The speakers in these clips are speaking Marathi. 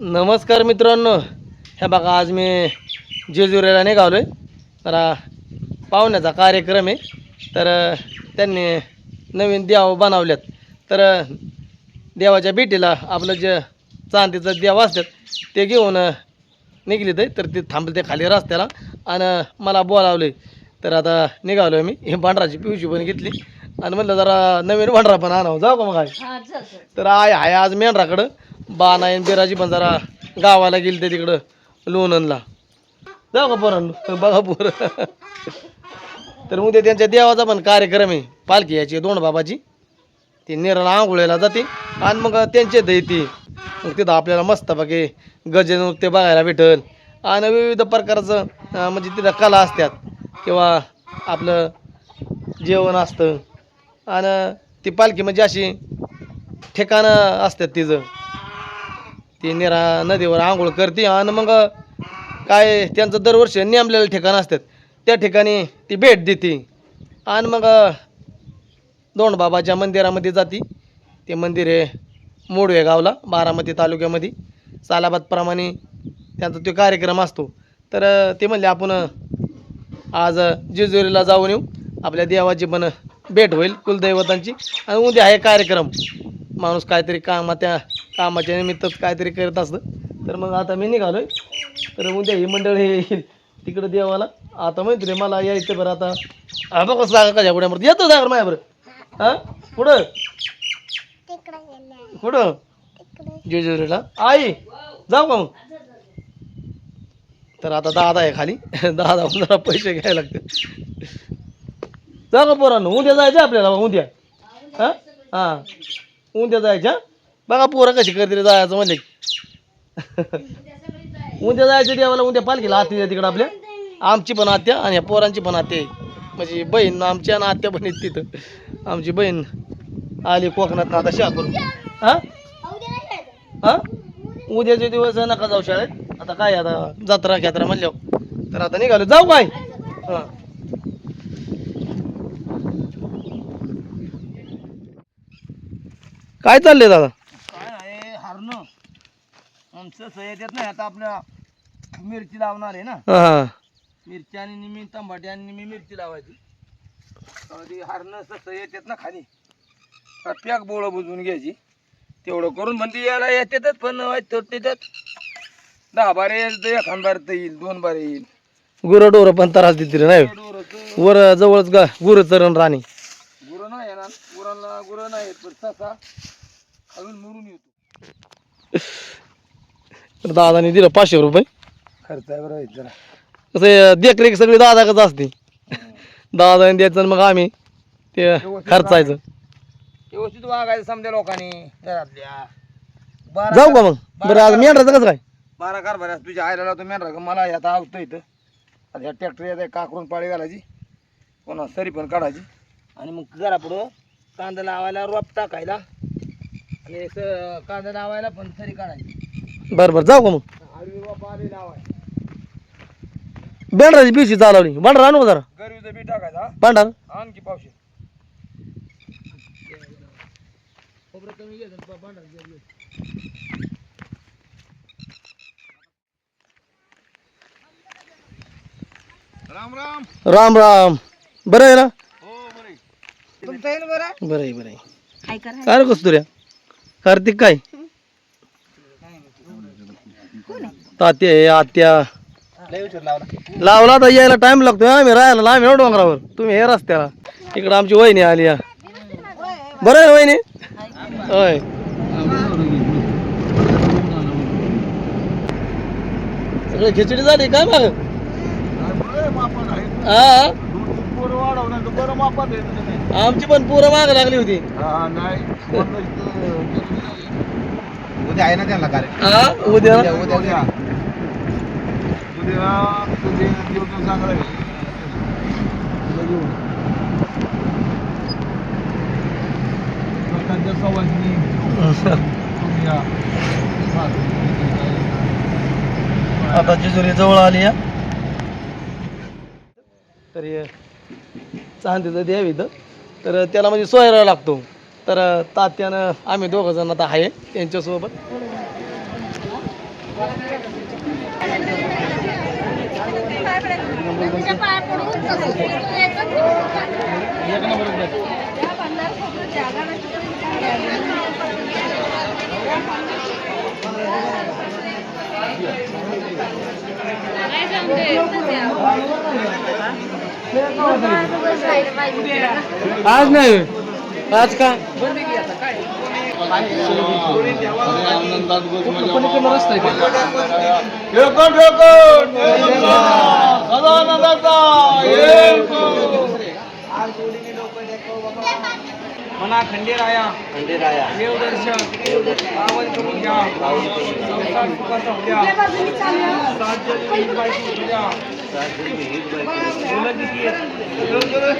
नमस्कार मित्रांनो. ह्या बघा आज मी जेजुरीला निघालो आहे जरा पाहुण्याचा कार्यक्रम आहे. तर त्यांनी नवीन देव बनवल्यात. तर देवाच्या भेटीला आपलं जे चांदीचं देव असतात ते घेऊन निघली ते तर ते थांबले ते खाली रस्त्याला. आणि मला बोलावले तर आता निघालो आहे मी. ही भांडराची पिवशी पण घेतली. आणि म्हणलं जरा नवीन भांडरा पण आणावं. जाऊ का मग? तर आय आहे आज मेंढराकडं. बा बिराजी पण जरा गावाला गेली ते तिकडं लोणनला जाऊ का पोरांनो? बघा पोर. तर उद्या त्यांच्या देवाचा पण कार्यक्रम आहे. पालखी याची दोन बाबाची. ती निराला आंघोळीला जाते आणि मग त्यांचे ती. मग तिथं आपल्याला मस्त बाकी ते बघायला भेटल. आणि विविध प्रकारचं म्हणजे तिथं कला असतात. किंवा आपलं जेवण असतं. आणि ती पालखी म्हणजे अशी ठिकाणं असतात तिचं. ती निरा नदीवर आंघोळ करते आणि मग काय त्यांचं दरवर्षी नेमलेलं ठिकाण असतात त्या ठिकाणी ती भेट देते. आणि मग दोंडबाबाच्या मंदिरामध्ये जाते. ते मंदिर आहे मोडवे गावला बारामती तालुक्यामध्ये. सालाबादप्रमाणे त्यांचा तो कार्यक्रम असतो. तर ते म्हणले आपण आज जेजुरीला जाऊन येऊ. आपल्या देवाची पण भेट होईल कुलदैवतांची. आणि उद्या आहे कार्यक्रम. माणूस काहीतरी कामा त्या कामाच्या निमित्तच काहीतरी करत असतं. तर मग आता मी निघालोय. तर उद्या ही मंडळ हे येईल तिकडं देवाला. आता माहिती रे मला यायचं बरं आता. हा बघा कशा पुढे गुड्यामध्ये येतो सागर माझ्या बरं. हां कुठं कुठं जेजुरीला आई जाऊ का मग? तर आता दादा आहे खाली. दादा जरा पैसे घ्यायला लागते जा का पोरांनो? उद्या जायचं आपल्याला उद्या. हां? हां. उद्या जायचं बघा पोरं कशी करते जायचं म्हणजे उद्या जायचं देवाला उद्या पालखीला आत्या तिकडं आपल्या. आमची पण आत्या आणि पोरांची पण आत्या म्हणजे बहीण आमची आणि आत्या पण आहेत तिथं. आमची बहीण आली कोकणात आता शहापूर हां? हां? उद्याचे दिवस नका जाऊ शाळेत. आता काय आता जत्रा खेत्रा म्हणल्यावर. तर आता निघालो. जाऊ काय हां. काय चाललंय दादा? काय आहे हरणं. आमचं सह्यात येत नाही आता आपल्या मिरची लावणार आहे ना. हां मिरची आणि निमी टमाटे आणि निमी मिरची लावायची. तर ती हरणं सह्यात येत ना खाली. तर पॅक बोळं बुजवून घ्यायची. तेवढं करून म्हणते यायला येतात पण त्यात दहा बारे येईल तर एखाद बार तर येईल दोन बारे येईल. गुरं डोरं पण त्रास देतील नाही? डोरं वर जवळच गा गुरं चरण राणी गुरं नाही येणार गुरांना गुरं नाही येत पण ससा खालून मुरून येतो. तर दादाने दिलं पाचशे रुपये. खर्च आहे बरं जरा. कसं देखरेख सगळी दादाकच असते. दादाने द्यायचं आणि मग आम्ही ते खर्चायचं. व्यवस्थित वागायचं समजा लोकांनी घरातल्या. बारा जाऊ का मग? बरं आज मेंढराचं कसं काय? बारा कारभार तुझ्या आईला लावतो मेंढरा का मला आता आवतं इथं. आता ह्या ट्रॅक्टर येत आहे काकरून पाळी घालायची. पुन्हा सरी पण काढायची. आणि मग जरा पुढं कांदा लावायला रोप टाकायला. आणि स- कांदा लावायला पण सरी काढायची. बरं बरं जाऊ का मग? आडवी रोप आली मेंढराची पिशवी चालवली. भांडर आणू का जरा? गरीचं बी टाकायचा भांडर? आणखी पावशे खोबरं कमी घ्यायचं भांडार घे. राम राम. राम राम. बरं आहे ना? तुमचं आहे ना बरं? बरं आहे बरं आहे. काय रे कस्तुऱ्या कार्तिक काय? तात्या आहे आत्या. लय उशीर लावला लावला तर यायला टाइम लागतोय आम्ही राहायला लांब ना डोंगरावर. तुम्ही हे रस्त्याला. इकडं आमची वहिनी आली या. बरं आहे वहिनी? होय. सगळी खिचडी झाली काय मग हा? बरं मापात आहे. आमची पण पोरं माग लागली होती. नाही. उद्या आहे ना त्यांना हा उद्या? उद्या उद्या उद्या. उद्या जेवण चांगलं आहे उद्या घेऊ. लोकांच्या सवासनी तुम्ही या. आता जेजुरी जवळ आली या तरी चांदीचं द्याव इथं. तर त्याला म्हणजे सोयरा लागतो. तर तात्यानं आम्ही दोघं जण आता आहे त्यांच्यासोबत. आज नाही. आज का? पलीकडला रस्ता आहे मना खंडेराया. खंडेराया. देवदर्शन. पावन करून घ्या संसार सुखाचा होऊ द्या सात जन्मी हीच बायको होऊ द्या मुलं किती आहेत?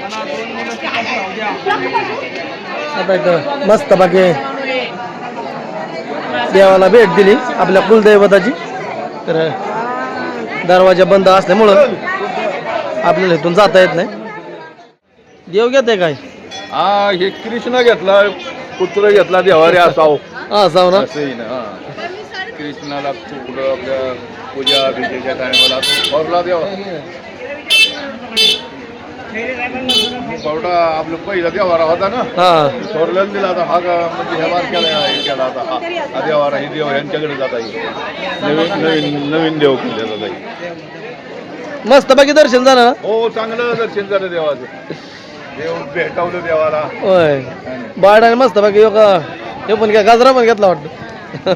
मना दोन मुलं सुखाची होऊ द्या आता इथं मस्त बाकी देवाला भेट दिली आपल्या कुलदैवताची. तर दरवाजा बंद असल्यामुळं आपल्याला इथून जाता येत नाही. देव घेत काय? हा हे कृष्ण घेतला पुत्र घेतला देवारे असाव. जाऊ ना? असंही ना हा. कृष्णाला पुढं आपल्या पूजा बिजेच्या टायमाला थोरला देवा. थोरला आपलं पहिला देवारा होता ना? हा. थोरल्याला दिला आता हा का म्हणजे ह्या बारक्याला हे केला आता हा. हा देवारा हे देव यांच्याकडे जाता येईल नवीन नवीन नवीन देव केले जाता येईल मस्त बाकी दर्शन झालं ना? हो चांगलं दर्शन झालं देवाचं. देव भेटवलं देवाला. होय. बाळाने मस्त बाकी एक हे पण काय गाजरा पण घेतला वाटतं.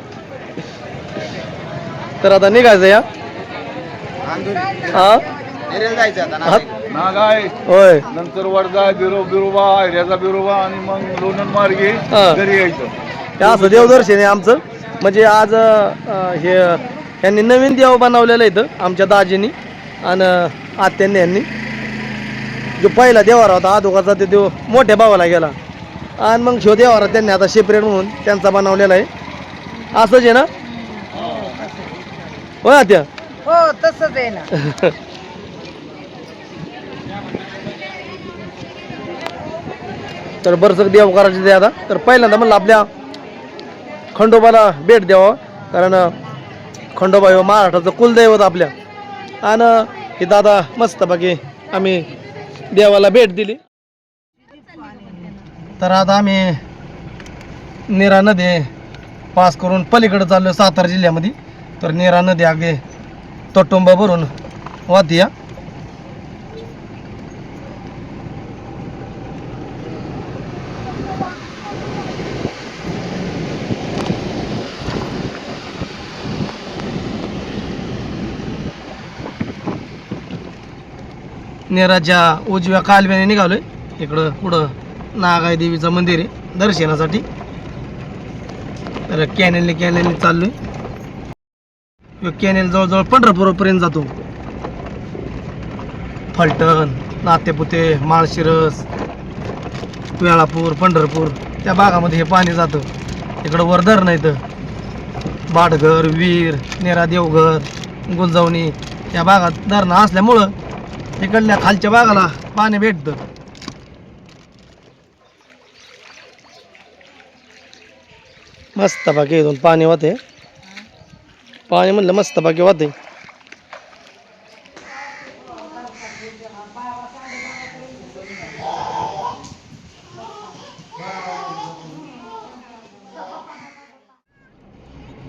तर आता निघायचं या. हा? हात- ना काय होय. नंतर वडजा बिरो बिरोबा हिऱ्याचा बिरोबा आणि मग लोणन मार्गे हा. घरी यायचं. हे असं देवदर्शन आहे आमचं. म्हणजे आज अं, हे यांनी नवीन देव बनवलेलं इथं आमच्या दाजींनी आणि आत्यांनी यांनी जो पहिला देवारा होता आदोगाचा ते देव मोठ्या भावाला गेला. आणि मग शो देवारा त्यांनी आता सेपरेट म्हणून त्यांचा बनवलेला आहे. असंच आहे ना? होय आत्या? हो तसंच आहे ना. तर बरंच देव करायचे ते आता. तर पहिल्यांदा म्हणलं आपल्या खंडोबाला भेट द्यावं. कारण खंडोबा हे महाराष्ट्राचं कुलदैवत आपल्या. आणि हे दादा मस्त बाकी आम्ही देवाला भेट दिली. तर आता आम्ही निरा नदी पास करून पलीकडे चाललो सातारा जिल्ह्यामध्ये. तर निरा नदी अगदी तोटुंब भरून वाहती या नेराच्या उजव्या कालव्याने निघालोय. इकडं पुढं नागाई देवीचं मंदिर आहे दर्शनासाठी. तर कॅनेलने कॅनेलने चाललोय. ह्यो कॅनेल जवळजवळ पंढरपूरपर्यंत जातो. फलटण नातेपुते माळशिरस वेळापूर पंढरपूर त्या भागामध्ये हे पाणी जातं. इकडं वर धरण इथं बाडघर वीर नेरा देवघर गुंजवणी या भागात धरणं असल्यामुळं इकडल्या खालच्या भागाला पाणी भेटतं. मस्त बाकी इथून पाणी वाहते. पाणी म्हणलं मस्त बाकी वाहते.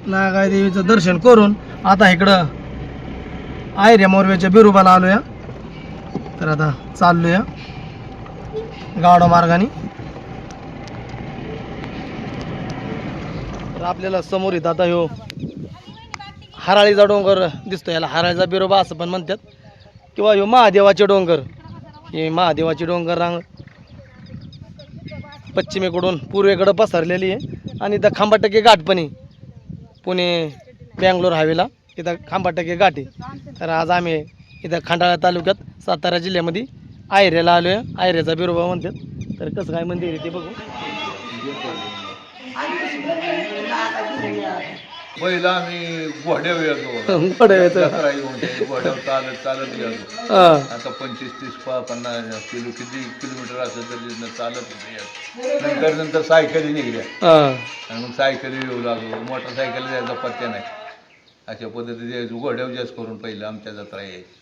नागाई देवीचं दर्शन करून आता इकडं आयर्या मोरव्याच्या बिरुबाला आलो या तर आता चाललोया गावडा मार्गाने. तर आपल्याला समोर येत आता ह्यो हराळीचा डोंगर दिसतो याला हराळीचा बिरोबा असं पण म्हणतात. किंवा ह्यो महादेवाचे डोंगर. हे महादेवाचे डोंगर रांग पश्चिमेकडून पूर्वेकडं पसरलेली आहे. आणि इथं खांबाटके घाट पण आहे. पुणे बँगलोर हायवेला. इथं खांबाटके घाट आहे. तर आज आम्ही इथं खंडाळा तालुक्यात सातारा जिल्ह्यामध्ये आयऱ्याला आलो आहे आयऱ्याचा बिरोबा म्हणतात. तर कसं काय मंदिर आहे ते बघू. पहिला आम्ही घोड्यावर येतो. बरं आहे तर. जत्रा येऊन ते घोड्यावर चालत चालत गेलो हा. आता पंचवीस तीस पन्नास किलो किती किलोमीटर असेल तरी चालत. नंतर नंतर सायकली निघल्या. हा. आणि मग सायकली येऊ लागलो. मोटरसायकल जायचा पत्त्या नाही. अशा पद्धतीने यायचं घोड्यावर जास्त करून पहिलं आमच्या जत्रा यायची.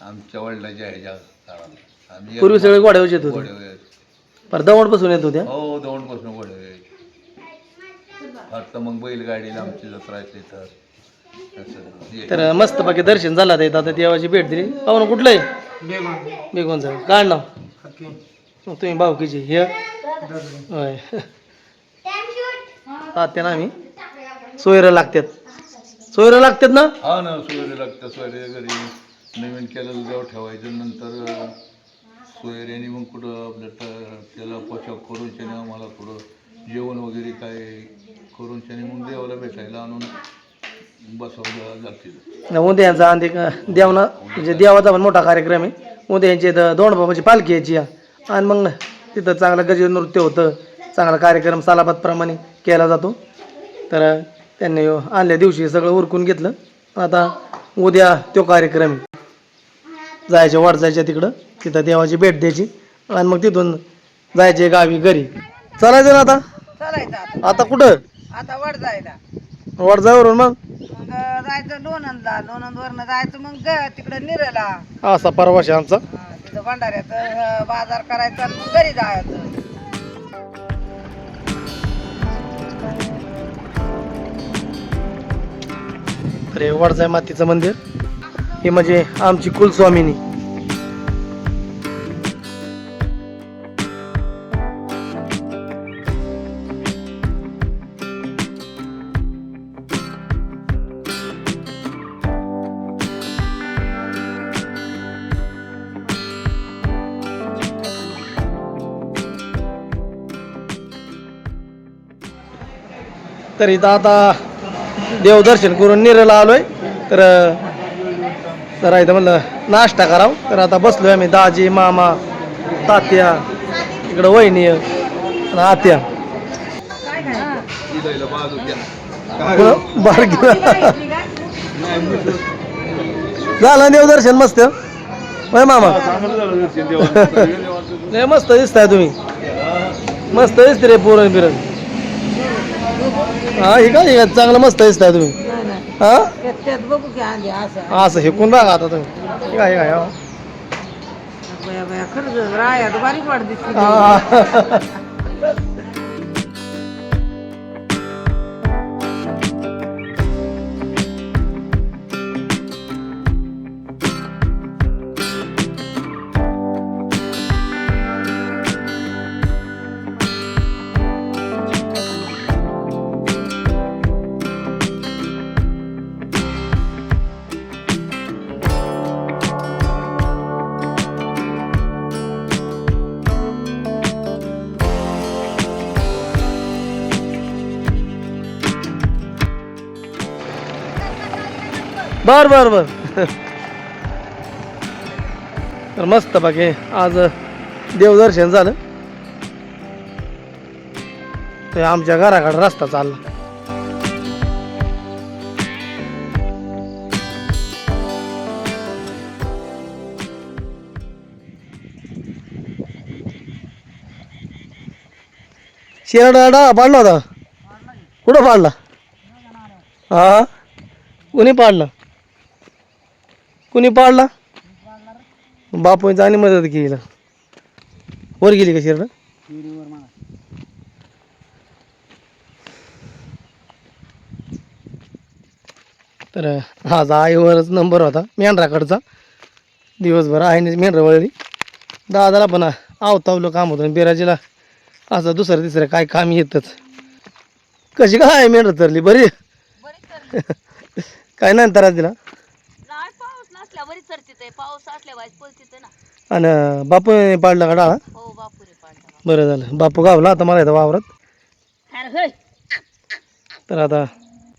आमच्या वडिलाच्या ह्याच्या काळात आम्ही पूर्वी सगळे घोड्यावर येत होते. घोड्यावर यायचो. पर दवड बसून येत होत्या? हो दौंडपासून घोड्यावर यायचे. फक्त मग बैलगाडीला आमची जत्रा असली तर. असं. हे. तर मस्त बाकी दर्शन झालं ते आता देवाची भेट दिली. पाहुणं कुठलं आहे? बेगोनचं काय नाव? मग तुम्ही भावकीची हे? होय. तात्यानं आम्ही. सोयरं लागतात. सोयरं लागतात ना? हा ना सोयरे लागतं सोयरे घरी. नवीन केलेलं देव ठेवायचं नंतर अं, सोयऱ्याने मग कुठं आपलं ट- त्याला पोशाख करून त्याने आम्हाला थोडं जेवण वगैरे काय करूनच्याने मग देवाला भेटायला आणून बसवलं जातील. उद्या यांचा देवना म्हणजे देवाचा पण मोठा कार्यक्रम आहे. उद्या यांची इथं दोंड बाबाची पालखी यायची आणि मग तिथं चांगलं गजर नृत्य होतं. चांगला कार्यक्रम सालाबादप्रमाणे केला जातो. तर त्यांनी आणल्या दिवशी सगळं उरकून घेतलं. आता उद्या तो कार्यक्रम आहे. जायच्या वाट जायच्या तिकडं. तिथं देवाची भेट द्यायची. आणि मग तिथून जायचे गावी घरी. चालायचं ना आता? चालायचं आता. आता कुठं? आता वर जायला. वाट जायवरून मग? मग जायचं लोणंदला. लोणंदवरनं जायचं मग ग तिकडं निरेला. असा परवाश आमचा. हा, तिथं भंडाऱ्याचं बाजार करायचा आणि मग घरी जायचं. तर हे वडजाय मातीचं मंदिर. ही म्हणजे आमची कुलस्वामिनी. तर इथं आता देवदर्शन करून निरला आलोय. तर जरा इथं म्हणलं नाश्ता करावं. तर आता बसलोय आम्ही दाजी मामा तात्या इकडं वहिनी आणि आत्या. बारकी झालं देवदर्शन मस्त. होय मामा? लय मस्त दिसताय तुम्ही. मस्त दिसते रे पुरण बिरण हा हे काय? चांगलं मस्त दिसताय तुम्ही. हा असं असं हेकून राहा आता तुम्ही हे काय हे काय हा. खरंच राया बारीक वाढ दिसते हा. बर बर बर. तर मस्त बाकी आज देवदर्शन झालं. ते आमच्या घराकडे रस्ता चालला. शेरडा पाडला होता? कुठं पाडला? हा? कुणी पाडला? कुणी पाडला? बापूंचा आणि मदत केली. वर गेली का शिरडा? तर आज आईवरच नंबर होता मेंढराकडचा. दिवसभर आईने मेंढरं वळली. दादाला पण आवतावलं काम होतं बिराजीला असं दुसरं तिसरं काय काम येतच. कशी काय मेंढर तरली? बरी? काय नाही त्रास दिला पाऊस नसल्यावरच चरतीत आहे. पाऊस असल्यावर पळतीत ना. आणि बापू पाडला का डाळा? हो बापुरे पाडला. बरं झालं. बापू गावला आता मला येतं वावरात. होय. तर आता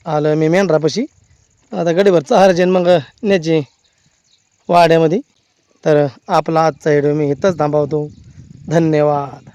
आलं मी मेंढरापाशी. आता गडीभर चहारजेन मग न्यायची वाड्यामध्ये. तर आपला आजचा व्हिडिओ मी इथंच थांबवतो. धन्यवाद.